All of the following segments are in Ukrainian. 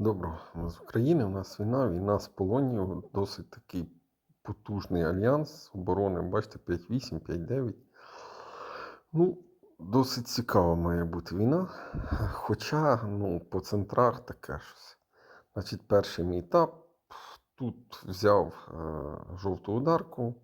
Доброго з України. У нас війна, війна з полонів, досить такий потужний альянс оборони. Бачите, 5-8, 5-9. Ну, досить цікава має бути війна. Хоча ну, по центрах таке щось. Значить, перший мій етап. Тут взяв е, жовту ударку,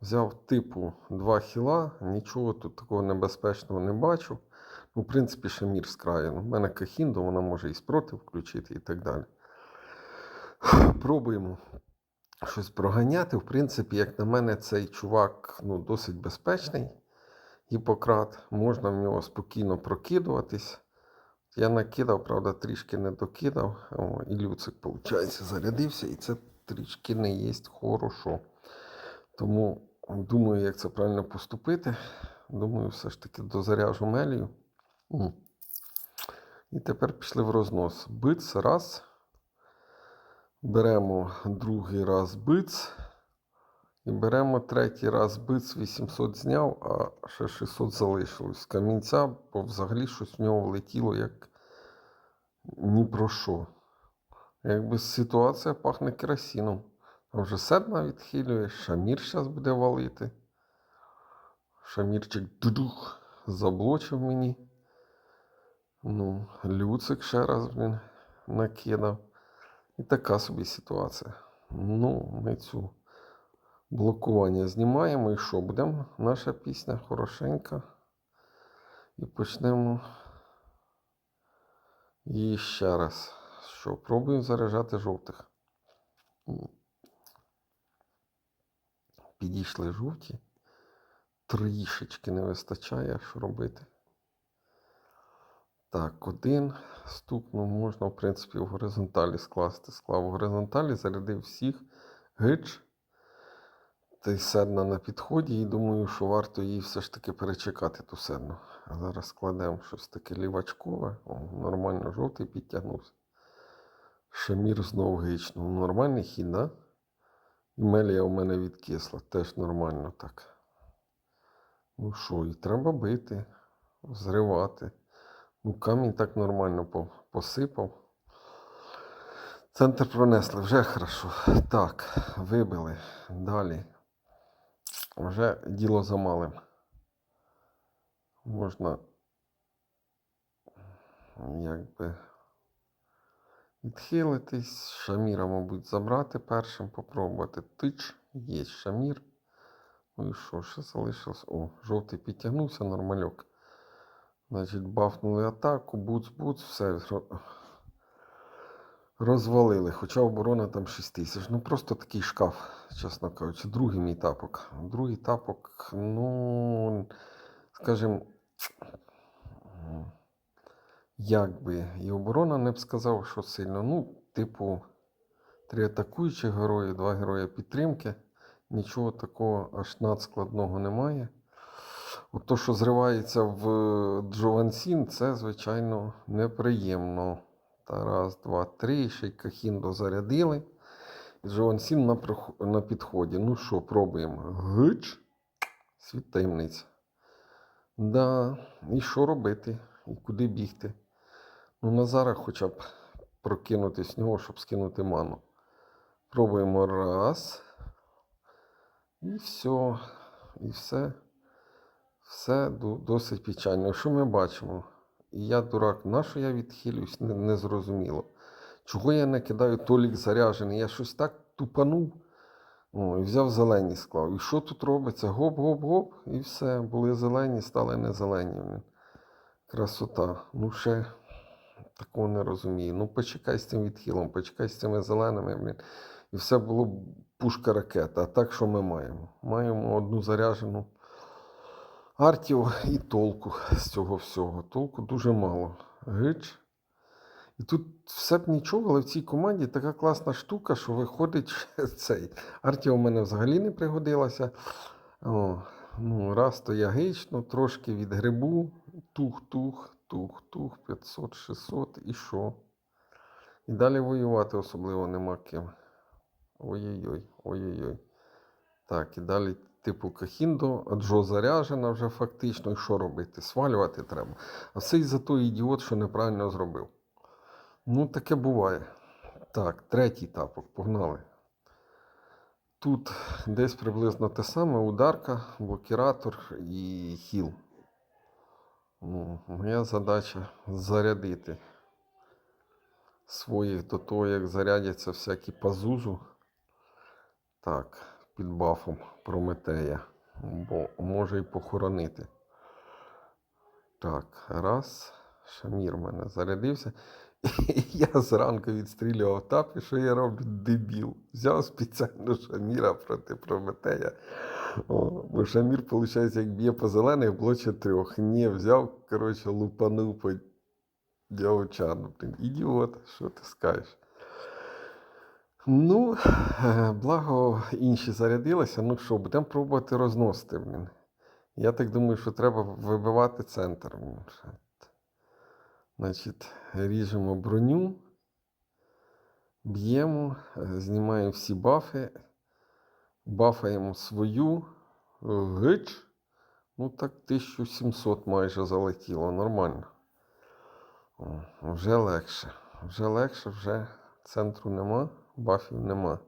взяв типу 2 хіла, нічого тут такого небезпечного не бачу. Ну, в принципі, Шамір з краю. У мене Кахіндо, вона може і спротив включити і так далі. Пробуємо щось проганяти. В принципі, як на мене, цей чувак ну, досить безпечний. Гіппократ, можна в нього спокійно прокидуватись. Я накидав, правда, трішки не докидав. О, і люцик, виходить, зарядився, і це трішки не є хорошо. Тому думаю, як це правильно поступити. Думаю, все ж таки дозаряжу мелію. І тепер пішли в рознос. Биц раз. Беремо другий раз биц. І беремо третій раз биц 800 зняв, а ще 600 залишилось. З камінця, бо взагалі щось в нього влетіло як ні про що. Якби ситуація пахне керосином. А вже седна відхилює, Шамір зараз буде валити. Шамірчик дудух заблочив мені. Ну, Люцик ще раз, блін, накидав. І така собі ситуація. Ну, ми цю блокування знімаємо. І що? Будемо наша пісня хорошенька. І почнемо її ще раз. Що, пробуємо заряджати жовтих. Підійшли жовті. Трішечки не вистачає, що робити. Так, один стукнув, можна, в принципі, в горизонталі скласти. Склав в горизонталі, зарядив всіх гич. Та й седна на підході, і думаю, що варто її все ж таки перечекати ту седну. А зараз складемо щось таке лівачкове. О, нормально жовтий підтягнувся. Шамір знову гичнув. Нормальний хід, да? Мелія у мене відкисла. Теж нормально так. Ну що, і треба бити, зривати. Ну, камінь так нормально посипав. Центр пронесли, вже хорошо. Так, вибили. Далі. Вже діло за малим. Можна якби відхилитись. Шаміра, мабуть, забрати першим, попробувати. Тич, є шамір. Ну і що, ще залишилось? О, жовтий підтягнувся, нормальок. Значить, бафнули атаку, буц-буц, все. Розвалили. Хоча оборона там 6 тисяч. Ну просто такий шкаф, чесно кажучи. Другий мій тапок. Другий тапок, ну, скажімо, якби і оборона не б сказав, що сильно. Ну, типу, три атакуючих герої, два герої підтримки. Нічого такого аж надскладного немає. От то, що зривається в Джовансін, це, звичайно, неприємно. Та раз, два, три. Ще й Кахіндо зарядили. І Джовансін на, на підході. Ну що, пробуємо. Гич. Світ таємниця. Да. І що робити? І куди бігти? Ну, Назара хоча б прокинути з нього, щоб скинути ману. Пробуємо раз. І все. І все. Все досить печально. Що ми бачимо? І я дурак, на що я відхилююсь, не, не зрозуміло. Чого я не кидаю толік заряджений? Я щось так тупанув. О, і взяв зелені склав. І що тут робиться? Гоп-гоп-гоп, і все. Були зелені, стали не зелені. Красота. Ну ще такого не розумію. Ну почекай з цим відхилом, почекай з цими зеленими. Блін. І все було пушка ракета. А так що ми маємо? Маємо одну заряджену артів і толку з цього всього. Толку дуже мало. Гич. І тут все б нічого, але в цій команді така класна штука, що виходить цей. Артія у мене взагалі не пригодилася. О, ну, раз то я гичну, трошки від грибу, тух-тух, тух-тух, 500-600 і що? І далі воювати особливо нема ким. Ой-ой-ой, ой-ой-ой. Так, і далі, типу Кахіндо, Джо заряжена вже фактично. І що робити? Свалювати треба. А все із-за той ідіот, що неправильно зробив. Ну, таке буває. Так, третій тапок, погнали. Тут десь приблизно те саме: ударка, блокіратор і хіл. Ну, моя задача зарядити своїх до того, як зарядяться всякі пазузу. Так, під бафом Прометея. Бо може і похоронити. Так, раз. Шамір в мене зарядився. І я зранку відстрілював тап, і що я роблю? Дебіл. Взяв спеціально Шаміра проти Прометея. О, бо Шамір, виходить, як б'є по зелених, блоче трьох. Ні, взяв, коротше, лупанув по дівчану. Ідіот, що ти скажеш? Ну, е, благо інші зарядилися. Ну що, будемо пробувати розносити. Блін. Я так думаю, що треба вибивати центр. Значить, ріжемо броню, б'ємо, е, знімаємо всі бафи, бафаємо свою гич. Ну так 1700 майже залетіло, нормально. Вже легше. Вже легше, вже центру нема, бафів нема.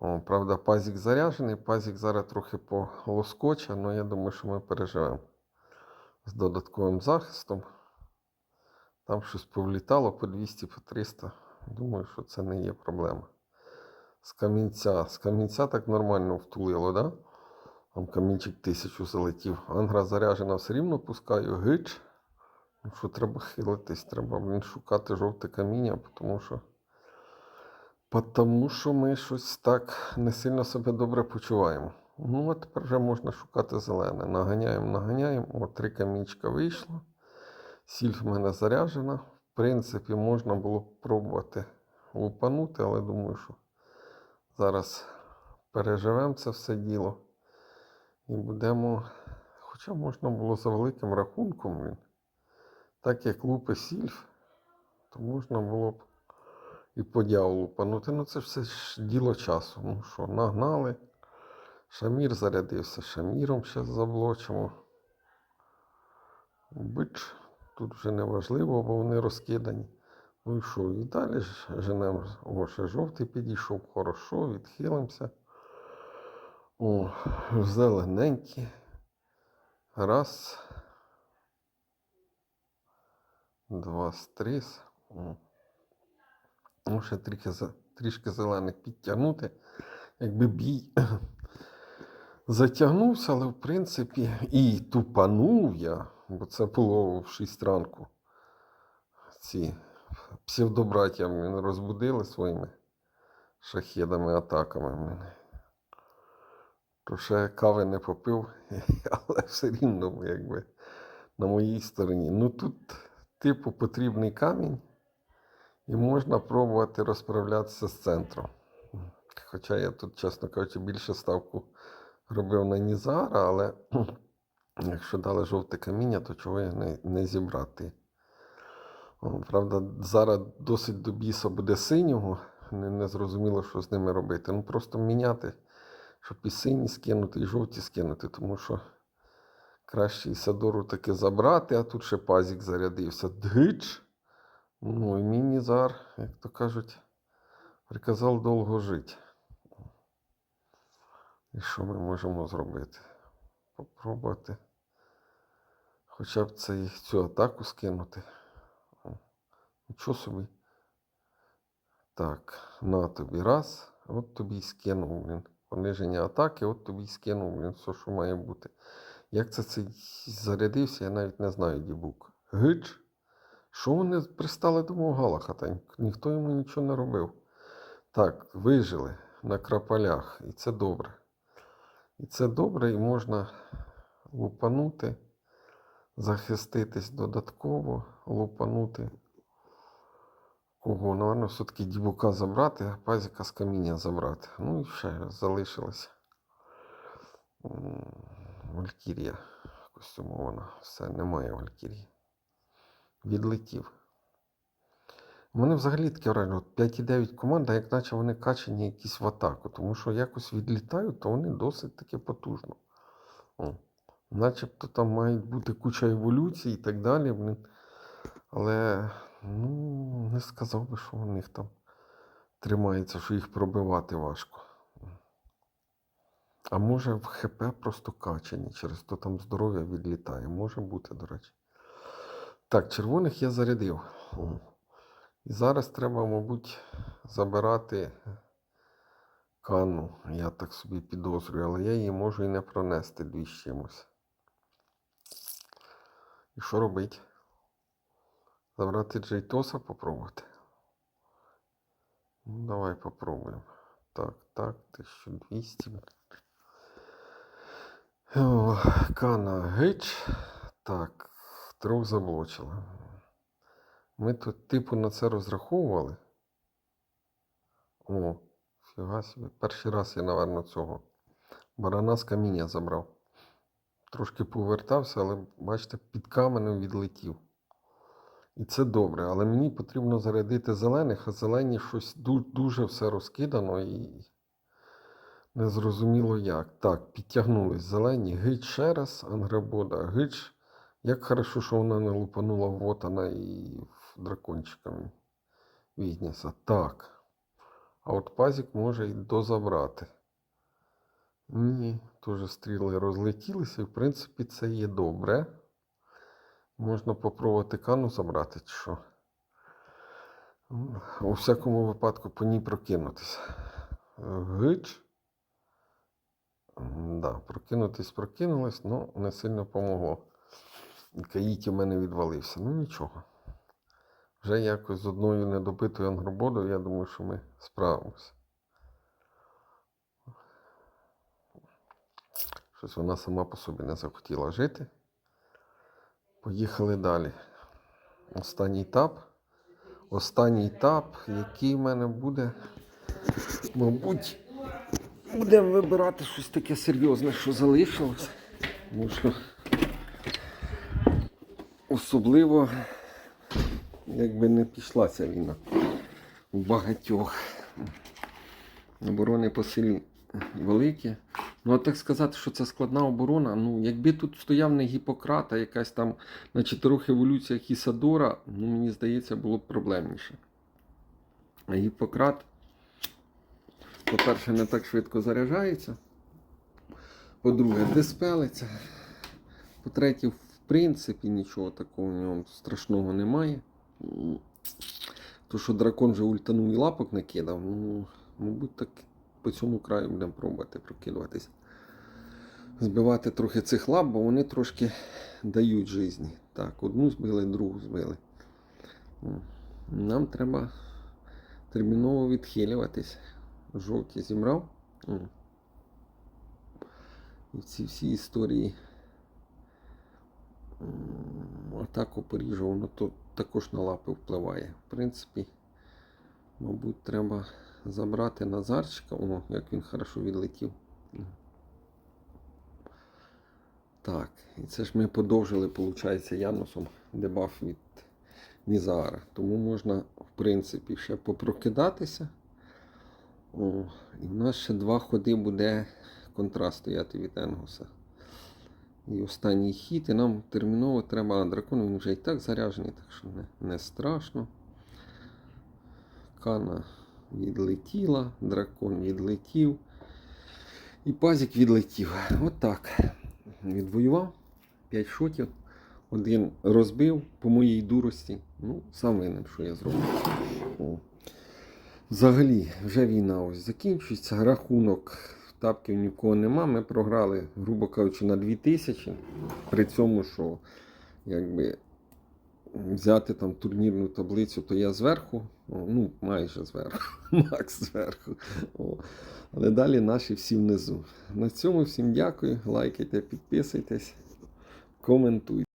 О, правда, пазік заряджений, пазік зараз трохи полоскоче, але я думаю, що ми переживемо з додатковим захистом. Там щось повлітало по 200, по 300. Думаю, що це не є проблема. З камінця. З камінця так нормально втулило, да? Там камінчик тисячу залетів. Ангра заряджена все рівно пускаю. Гич. Ну що треба хилитись, треба блін, шукати жовте каміння, тому що. Тому що ми щось так не сильно себе добре почуваємо. Ну, а тепер вже можна шукати зелене. Наганяємо, наганяємо. О, три камінчика вийшло. Сіль в мене заряджена. В принципі, можна було б пробувати лупанути, але думаю, що зараз переживемо це все діло. І будемо. Хоча можна було за великим рахунком, він. так як лупи сільф, то можна було б і по дьяволу лупанути. Ну це все ж діло часу. Ну що, нагнали. Шамір зарядився шаміром, зараз заблочимо. Бич. Тут вже не важливо, бо вони розкидані. Ну і що, і далі ж женемо. О, ще жовтий підійшов, хорошо, відхилимося. О, зелененькі. Раз. Два, стрис. О. Ну, ще трішки, трішки зелених підтягнути. Якби бій затягнувся, але в принципі і тупанув я, бо це було в 6 ранку. Ці псевдобраття мене розбудили своїми шахедами, атаками мене. То ще кави не попив, але все рівно якби на моїй стороні. Ну тут, типу, потрібний камінь, і можна пробувати розправлятися з центром. Хоча я тут, чесно кажучи, більше ставку робив на Нізара, але якщо дали жовте каміння, то чого я не, не зібрати. Правда, зараз досить до біса буде синього. Не, не зрозуміло, що з ними робити. Ну просто міняти, щоб і сині скинути, і жовті скинути, тому що краще Садору таки забрати, а тут ще пазік зарядився. Дгич. Ну і мій Нізар, як то кажуть, приказав довго жити. І що ми можемо зробити? Попробувати хоча б цей, цю атаку скинути. Нічого собі. Так, на тобі раз. От тобі й скинув, блін. Пониження атаки, от тобі й скинув, блін, все, що має бути. Як це цей зарядився, я навіть не знаю, дібук. Гич. Що вони пристали до мого? Ніхто йому нічого не робив. Так, вижили на крапалях, і це добре. І це добре, і можна лупанути, захиститись додатково, лупанути. Кого? Наверно, все-таки дібука забрати, а пазіка з каміння забрати. Ну і ще залишилося. М, Валькірія костюмована. Все, немає Валькірії. Відлетів. Мене взагалі таке от 5,9 команда, як наче вони качені якісь в атаку, тому що якось відлітають, то вони досить таки потужно. О, начебто там мають бути куча еволюцій і так далі. Але Ну, не сказав би, що у них там тримається, що їх пробивати важко. А може в ХП просто качані, через то там здоров'я відлітає. Може бути, до речі. Так, червоних я зарядив. І зараз треба, мабуть, забирати кану. Я так собі підозрюю, але я її можу і не пронести дві з чимось. І що робити? Забрати Джейтоса попробувати? Ну, давай попробуємо. Так, так, 1200. О, Кана гич. Так, трьох заблочила. Ми тут типу на це розраховували. О, фіга собі. Перший раз я, напевно, цього. Барана з каміння забрав. Трошки повертався, але, бачите, під каменем відлетів. І це добре, але мені потрібно зарядити зелених, а зелені щось дуже все розкидано і незрозуміло як. Так, підтягнулись зелені. Гич ще раз, Анграбода. Гич. Як хорошо, що вона не лупанула в Вотана і дракончиками Вігніса. Так. А от пазік може і дозабрати. Ні, теж стріли розлетілися, і в принципі це є добре. Можна попробувати кану забрати, чи що. У всякому випадку по ній прокинутися. Гич. Да, прокинутись прокинулось, але не сильно помогло. Каїті в мене відвалився. Ну нічого. Вже якось з одною недобитою ангрободою, я думаю, що ми справимося. Щось вона сама по собі не захотіла жити. Поїхали далі. Останній етап. Останній етап, який в мене буде, мабуть, будемо вибирати щось таке серйозне, що залишилось. Тому особливо, якби не пішла ця війна у багатьох. Оборони по селі великі. Ну, а так сказати, що це складна оборона. Ну, якби тут стояв не Гіппократ, а якась там на чотирьох еволюціях Ісадора, ну, мені здається, було б проблемніше. А Гіппократ, по-перше, не так швидко заряджається. По-друге, диспелиться. По-третє, принципі, нічого такого в ньому страшного немає. То, що дракон вже ультанув і лапок накидав, ну, мабуть, так по цьому краю будемо пробувати прокидуватись. Збивати трохи цих лап, бо вони трошки дають житті. Так, одну збили, другу збили. Нам треба терміново відхилюватись. Жовті зібрав. І ці всі історії атаку поріжу, воно то також на лапи впливає. В принципі, мабуть, треба забрати Назарчика. О, як він хорошо відлетів. Так, і це ж ми подовжили, виходить, Янусом дебаф від Нізара. Тому можна, в принципі, ще попрокидатися. О, і в нас ще два ходи буде контраст стояти від Енгуса. І останній хід, і нам терміново треба. А дракон він вже і так заряджений, так що не, не страшно. Кана відлетіла, дракон відлетів. І пазік відлетів. Отак. Відвоював 5 шотів. Один розбив по моїй дурості. Ну, сам винен, що я зробив. Взагалі, вже війна ось закінчується. Рахунок тапків ні в кого нема. Ми програли, грубо кажучи, на 2000. При цьому, що якби взяти там турнірну таблицю, то я зверху, ну майже зверху, Макс зверху. О. Але далі наші всі внизу. На цьому всім дякую. Лайкайте, підписуйтесь, коментуйте.